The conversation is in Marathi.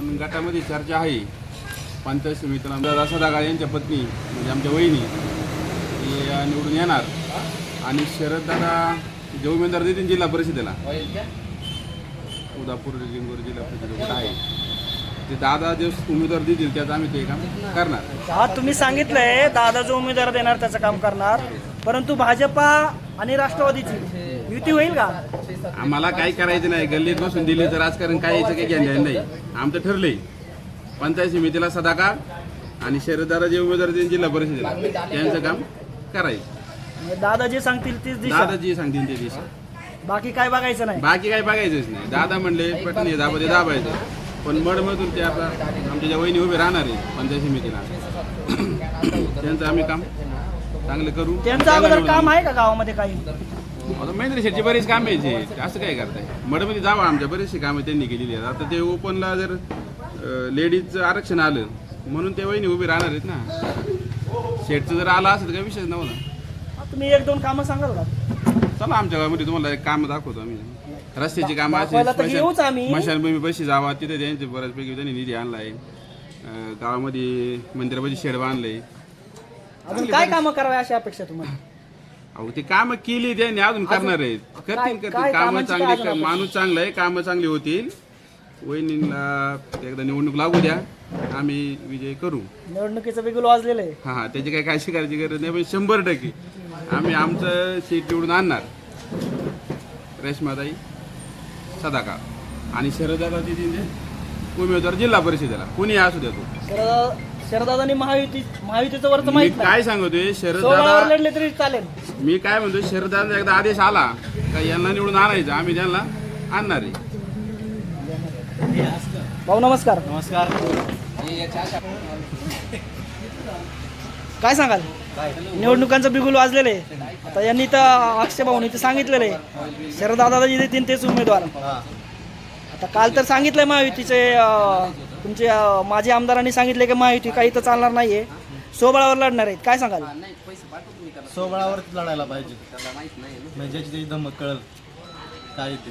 पण गटामध्ये चर्चा आहे. पंचायत समितीला आमदार सदागाळ यांच्या पत्नी म्हणजे आमच्या वहिनी निवडून येणार. आणि शरद दादा जे उमेदवार देतील जिल्हा परिषदेला. उदापूर लिंगोर जिल्हा परिषद आहे. ते दादा जे उमेदवार देतील त्याचं आम्ही ते काम करणार. हा तुम्ही सांगितलंय दादा जो उमेदवार देणार त्याचं काम करणार. परंतु भाजपा आणि राष्ट्रवादीची. युती होईल का? आम्हाला काही करायचं नाही. गल्लीत बसून दिले तर राजकारण काय यायचं काही घेणं नाही. आमचं ठरलंय पंचायत समितीला सदाकाळ आणि शरददादा जे उमेदवार देतील जिल्हा परिषदेला. त्यांचं काम करायचं. दादा जे सांगतील तीच दिशा. दादा जी सांगतील ते दिशा. बाकी काय बघायचं नाही. बाकी काही बघायचंच नाही. दादा म्हणले पटन हे दाबा ते दाबायचं. पण मडमधून ते आता आमच्या ज्या वहिनी उभे राहणार आहे पंचायत समितीला. त्यांचं आम्ही काम चांगलं करू. त्यांचं अगोदर काम आहे का गावामध्ये काही? आता महेंद्र शेटची बरीच काम यायची असं काय करताय? मडमध्ये जावं आमच्या बरेचशी कामं त्यांनी केलेली आहेत. आता ते ओपनला जर लेडीजचं आरक्षण आलं म्हणून ते वहिनी उभी राहणार आहेत ना. शेटचं जर आलं असं तर काही विषयच नव्हता. तुम्ही एक दोन कामं सांगाल का? चला आमच्या गावामध्ये तुम्हाला एक काम दाखवतो आम्ही. रस्त्याची कामं आम्ही. स्मशानभूमी पैसे जावा. तिथे त्यांचे बऱ्याचपैकी त्यांनी निधी आणलाय. गावामध्ये मंदिरामध्ये शेड बांधलंय. अजून काय कामं करावे अशी अपेक्षा तुम्हाला? अहो ते कामं केली त्यांनी अजून करणार आहेत करतील काय- करतील काय कामं कामांची काय चांगली अजून अपेक्षा? माणूस चांगला आहे कामं चांगली होतील. वहिनीला एकदा निवडणूक लागू द्या आम्ही विजय करू. निवडणुकीचं बिगुल वाजलेलं आहे. हा हा त्याची काही काळजी करायची गरज नाही पण शंभर टक्के. आम्ही आमचं सीट निवडून आणणार. रेशमाताई सदाकाळ आणि शरदाला ती तिथे उमेदवार जिल्हा परिषदेला. कुणी असू द्या तो. शरद शरदादांनी महायुती महायुतीचं वरचं मी माहीत काय सांगतोय? शरदादा लढले तरी चालेल. मी काय म्हणतो शरदाचा एकदा आदेश आला का यांना निवडून आणायचं? आम्ही त्यांना आणणार आहे. भाऊ नमस्कार. नमस्कार. काय सांगाल? निवडणुकांचं बिगुल वाजलेलं आहे. आता यांनी तर अक्षय भाऊनी तर सांगितलेलं आहे. शरदादा जे देतील तेच उमेदवार. आता काल तर सांगितलंय महायुतीचे अं, तुमचे अं, माजी आमदारांनी सांगितले की महायुती काही तर चालणार नाहीये. सोबळावर लढणार आहेत. काय सांगाल? सोबळावर लढायला पाहिजे. म्हणजे त्याची धमक कळल. काय ते.